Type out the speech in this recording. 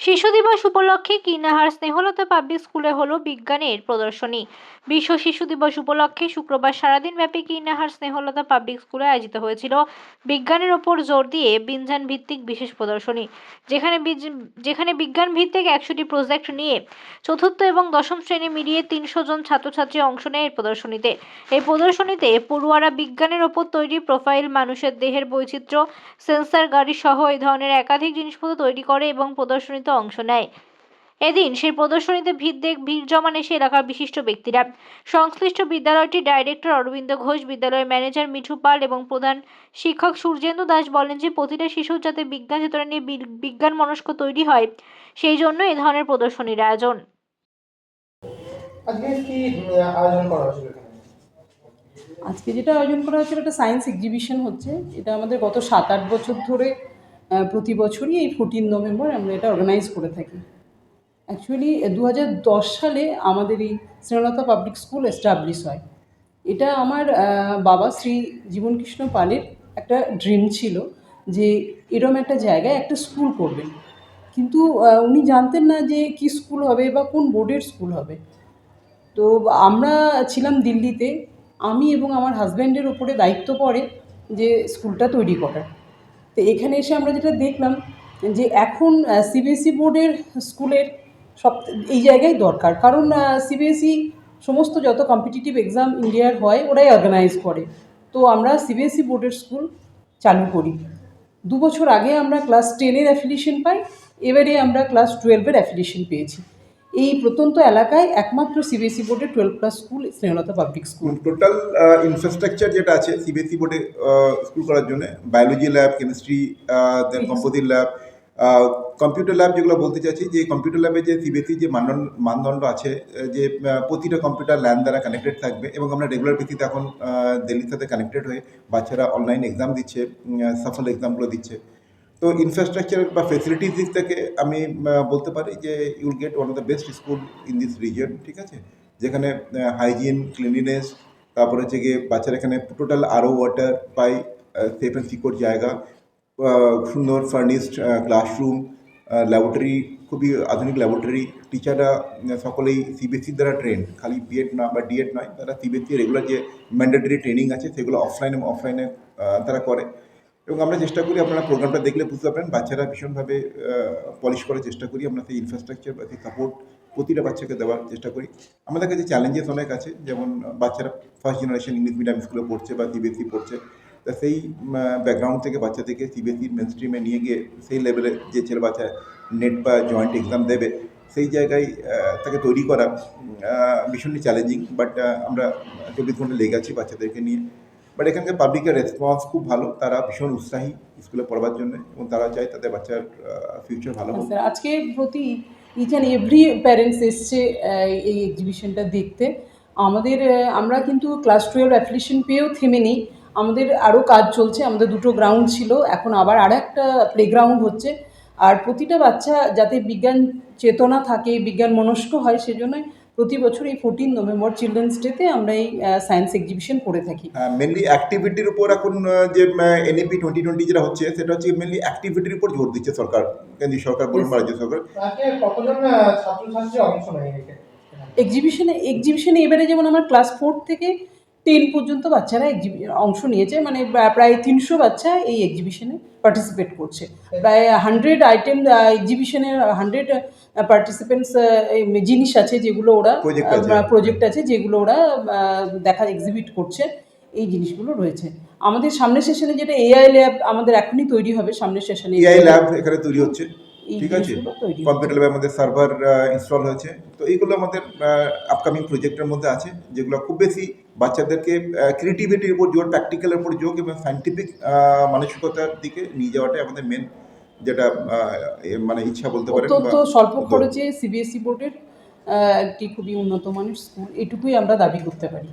শিশু দিবস উপলক্ষে কিনাহার স্নেহলতা পাবলিক স্কুলে হলো বিজ্ঞানের প্রদর্শনী। বিশ্ব শিশু দিবস উপলক্ষে শুক্রবার সারাদিন ব্যাপী কিনাহার স্নেহলতা পাবলিক স্কুলে আয়োজিত হয়েছিল। বিজ্ঞানের ওপর জোর দিয়ে বিজ্ঞান ভিত্তিক বিশেষ প্রদর্শনী, যেখানে যেখানে বিজ্ঞান ভিত্তিক একশোটি প্রজেক্ট নিয়ে চতুর্থ এবং দশম শ্রেণি মিলিয়ে তিনশো জন ছাত্রছাত্রী অংশ নেয় এই প্রদর্শনীতে। এই প্রদর্শনীতে পড়ুয়ারা বিজ্ঞানের ওপর তৈরি প্রোফাইল, মানুষের দেহের বৈচিত্র্য, সেন্সার গাড়ি সহ এই ধরনের একাধিক জিনিসপত্র তৈরি করে এবং প্রদর্শনীতে অংশ নেয়। এদিন সেই প্রদর্শনীতে ভিড় দেখ ভিড় জমান এসে এলাকার বিশিষ্ট ব্যক্তিরা। সংশ্লিষ্ট বিদ্যালয়টির ডাইরেক্টর অরবিন্দ ঘোষ বিদ্যালয়ের ম্যানেজার মিঠু পাল এবং প্রধান শিক্ষক সূর্যেন্দু দাস বলেন যে প্রতিটা শিশুর যাতে বিজ্ঞান চেতনা নিয়ে বিজ্ঞান মনস্ক তৈরি হয় সেই জন্য এই ধরনের প্রদর্শনীর আয়োজন। আজকে কি আয়োজন করা হয়েছিল আজকে যেটা আয়োজন করা হচ্ছে একটা সায়েন্স এক্সিবিশন হচ্ছে। এটা আমাদের গত সাত আট বছর ধরে প্রতি বছরই এই ফোরটিন নভেম্বর আমরা এটা অর্গানাইজ করে থাকি। অ্যাকচুয়ালি দু দশ সালে আমাদের এই শ্রীলতা পাবলিক স্কুল এস্টাবলিশ হয়। এটা আমার বাবা শ্রী জীবনকৃষ্ণ পালের একটা ড্রিম ছিল যে এরম একটা জায়গায় একটা স্কুল করবেন। কিন্তু উনি জানতেন না যে কি স্কুল হবে বা কোন বোর্ডের স্কুল হবে। তো আমরা ছিলাম দিল্লিতে। আমি এবং আমার হাজব্যান্ডের ওপরে দায়িত্ব পড়ে যে স্কুলটা তৈরি করার। তো এখানে এসে আমরা যেটা দেখলাম যে এখন সিবিএসই বোর্ডের স্কুলের সব, এই জায়গায় দরকার। কারণ সিবিএসই সমস্ত যত কম্পিটিটিভ এক্সাম ইন্ডিয়ার হয়, ওরাই অর্গানাইজ করে। তো আমরা সিবিএসই বোর্ডের স্কুল চালু করি। দু বছর আগে আমরা ক্লাস টেনের অ্যাফিলিয়েশন পাই, এবারে আমরা ক্লাস টুয়েলভের অ্যাফিলিয়েশন পেয়েছি। এই প্রত্যন্ত এলাকায় একমাত্র সিবিএসই বোর্ডের twelve plus school Snehalata public school total infrastructure যেটা আছে সিবিএসই বোর্ডে স্কুল করার জন্য biology lab chemistry then. Composite lab computer lab যেগুলো বলতে চাইছি যে কম্পিউটার ল্যাবে যে সিবিএসই যে মানদণ্ড মানদণ্ড আছে যে প্রতিটা কম্পিউটার ল্যান দ্বারা কানেক্টেড থাকবে এবং আমরা রেগুলার ভিত্তিতে এখন দিল্লির সাথে কানেক্টেড হয়ে বাচ্চারা অনলাইন এক্সাম দিচ্ছে সফল এক্সামগুলো দিচ্ছে তো ইনফ্রাস্ট্রাকচার বা ফেসিলিটিস দিক থেকে আমি বলতে পারি যে you'll get one of the best school in this region ঠিক আছে? যেখানে হাইজিন ক্লিনলিনেস তারপরে হচ্ছে গিয়ে বাচ্চারা এখানে টোটাল আরও ওয়াটার পাই সেফ অ্যান্ড সিকিউর জায়গা সুন্দর ফার্নিশড ক্লাসরুম ল্যাবরেটরি খুবই আধুনিক ল্যাবরেটরি টিচাররা সকলেই সিবিএসসির দ্বারা ট্রেন খালি বিএড না বা ডিএড নয়, তারা সিবিএসসি রেগুলার যে ম্যান্ডেটরি ট্রেনিং আছে, সেগুলো অফলাইন এবং অফলাইনে তারা করে। এবং আমরা চেষ্টা করি আপনারা প্রোগ্রামটা দেখলে বুঝতে পারবেন। বাচ্চারা ভীষণভাবে পলিশ করার চেষ্টা করি। আমরা সেই ইনফ্রাস্ট্রাকচার বা সেই সাপোর্ট প্রতিটা বাচ্চাকে দেওয়ার চেষ্টা করি। আমাদের কাছে চ্যালেঞ্জেস অনেক আছে। যেমন বাচ্চারা ফার্স্ট জেনারেশন ইংলিশ মিডিয়াম স্কুলে পড়ছে বা সিবিএসসি পড়ছে। তা সেই ব্যাকগ্রাউন্ড থেকে বাচ্চাদেরকে সিবিএসসির মেন স্ট্রিমে নিয়ে গিয়ে সেই লেভেলে যে ছেলে বাচ্চা নেট বা জয়েন্ট এক্সাম দেবে, সেই জায়গায় তাকে তৈরি করা ভীষণই চ্যালেঞ্জিং বাট আমরা চব্বিশ ঘণ্টা লেগে আছি বাচ্চাদেরকে নিয়ে। বাট এখানকার পাবলিকের রেসপন্স খুব ভালো। তারা ভীষণ উৎসাহী স্কুলে পড়বার জন্য এবং তারা চায় তাদের বাচ্চার ফিউচার ভালো হোক। আজকে প্রতি ইচ অ্যান্ড এভরি প্যারেন্টস এসছে এই এক্সিবিশনটা দেখতে। আমাদের আমরা কিন্তু ক্লাস টুয়েলভ অ্যাপ্লিকেশন পেয়েও থেমে নেই। আমাদের আরও কাজ চলছে, আমাদের দুটো গ্রাউন্ড ছিল। এখন আবার আর একটা প্লেগ্রাউন্ড হচ্ছে। আর প্রতিটা বাচ্চা যাতে বিজ্ঞান চেতনা থাকে, বিজ্ঞান মনস্ক হয় সেজন্য প্রতি বছর এই ফোরটিন নভেম্বর চিলড্রেন্স ডেতে আমরা এই সায়েন্স এক্সিবিশন করে থাকি। মেনলি অ্যাক্টিভিটির উপর এখন যে এনএপি টোয়েন্টি টোয়েন্টি যেটা হচ্ছে সেটা হচ্ছে মেনলি অ্যাক্টিভিটির উপর জোর দিচ্ছে সরকার। কেন্দ্রীয় সরকার বলুন রাজ্য সরকার। কতজন ছাত্রছাত্রী অংশ নেয় এক্সিবিশনে এক্সিবিশনে এবারে যেমন আমার ক্লাস ফোর থেকে টেন পর্যন্ত বাচ্চারা এক্সিবি অংশ নিয়েছে মানে প্রায় তিনশো বাচ্চা এই এক্সিবিশনে পার্টিসিপেট করছে। প্রায় হান্ড্রেড আইটেম এক্সিবিশনের হান্ড্রেড পার্টিসিপেন্টস জিনিস আছে যেগুলো ওরা প্রজেক্ট আছে। যেগুলো ওরা দেখা এক্সিবিট করছে এই জিনিসগুলো রয়েছে। আমাদের সামনের সেশনে যেটা এআই ল্যাব আমাদের এখনই তৈরি হবে সামনের সেশনে এআই ল্যাব এখানে তৈরি হচ্ছে। ঠিক আছে। কম্পিউটার ল্যাবে আমাদের সার্ভার ইনস্টল হয়েছে। তো এইগুলো আমাদের আপকামিং প্রজেক্টের মধ্যে আছে যেগুলো খুব বেশি বাচ্চাদেরকে ক্রিয়েটিভিটির উপর জোর প্র্যাকটিক্যালের উপর জোর এবং সাইন্টিফিক মানসিকতার দিকে নিয়ে যাওয়াটাই আমাদের মেন যেটা মানে ইচ্ছা বলতে পারেন বা- স্বল্প খরচে সিবিএসই বোর্ডের একটি খুবই উন্নত মানের স্কুল এটুকুই আমরা দাবি করতে পারি।